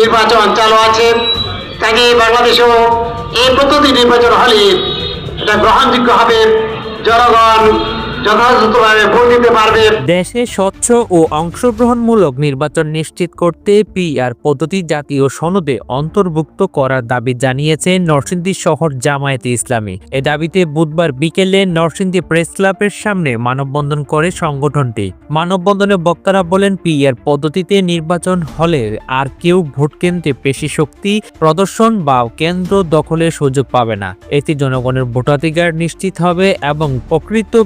নির্বাচন চালু আছে। তাকে বাংলাদেশেও এই প্রতিটি নির্বাচন হলে এটা গ্রহণযোগ্য হবে। জনগণ দেশে স্বচ্ছ ও অংশগ্রহণমূলক নির্বাচন নিশ্চিত করতে পিআর পদ্ধতি জাতীয় সনদে অন্তর্ভুক্ত করার দাবি জানিয়েছে নরসিংদী শহর জামায়াতে ইসলামী। এ দাবিতে বুধবার বিকেলে নরসিংদী প্রেস ক্লাবের সামনে মানববন্ধন করে সংগঠনটি। মানববন্ধনে বক্তারা বলেন, পিআর পদ্ধতিতে নির্বাচন হলে আর কেউ ভোট কেন্দ্রে পেশি শক্তি, প্রদর্শন বা কেন্দ্র দখলের সুযোগ পাবে না। এতে জনগণের ভোটাধিকার নিশ্চিত হবে এবং প্রকৃত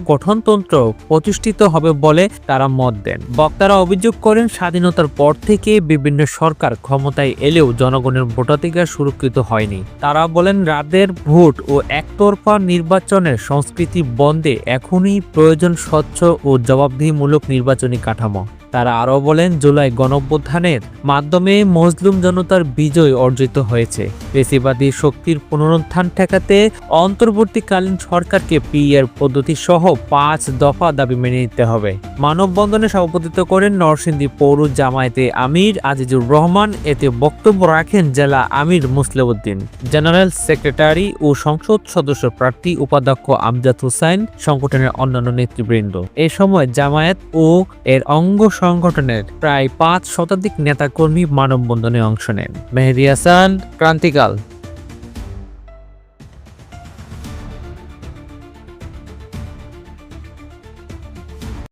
গঠনতন্ত্র প্রতিষ্ঠিত হবে বলে তারা মত দেন। বক্তারা অভিযোগ করেন, স্বাধীনতার পর থেকে বিভিন্ন সরকার ক্ষমতায় এলেও জনগণের ভোটাধিকার সুরক্ষিত হয়নি। তারা বলেন, রাদের ভোট ও একতরফা নির্বাচনের সংস্কৃতি বন্ধে এখনই প্রয়োজন স্বচ্ছ ও জবাবদিহিমূলক নির্বাচনী কাঠামো। তারা আরও বলেন, জুলাই গণঅভ্যুত্থানের মাধ্যমে মজলুম জনতার বিজয় অর্জিত হয়েছে। পেশিবাদী শক্তির পুনরুত্থান ঠেকাতে অন্তর্বর্তীকালীন সরকারকে পিএর পদ্ধতি সহ পাঁচ দফা দাবি মেনে নিতে হবে। মানববন্ধনে সভাপতিত্ব করেন নরসিংদী পৌর জামায়াতে আমির আজিজুর রহমান। এতে বক্তব্য রাখেন জেলা আমির মুসলেউদ্দিন জেনারেল সেক্রেটারি ও সংসদ সদস্য প্রার্থী উপাধ্যক্ষ আমজাদ হুসাইন, সংগঠনের অন্যান্য নেতৃবৃন্দ। এ সময় জামায়াত ও এর অঙ্গ সংগঠনের প্রায় পাঁচ শতাধিক নেতাকর্মী মানববন্ধনে অংশ নেন। মেহেদি হাসান ক্রান্তিকাল।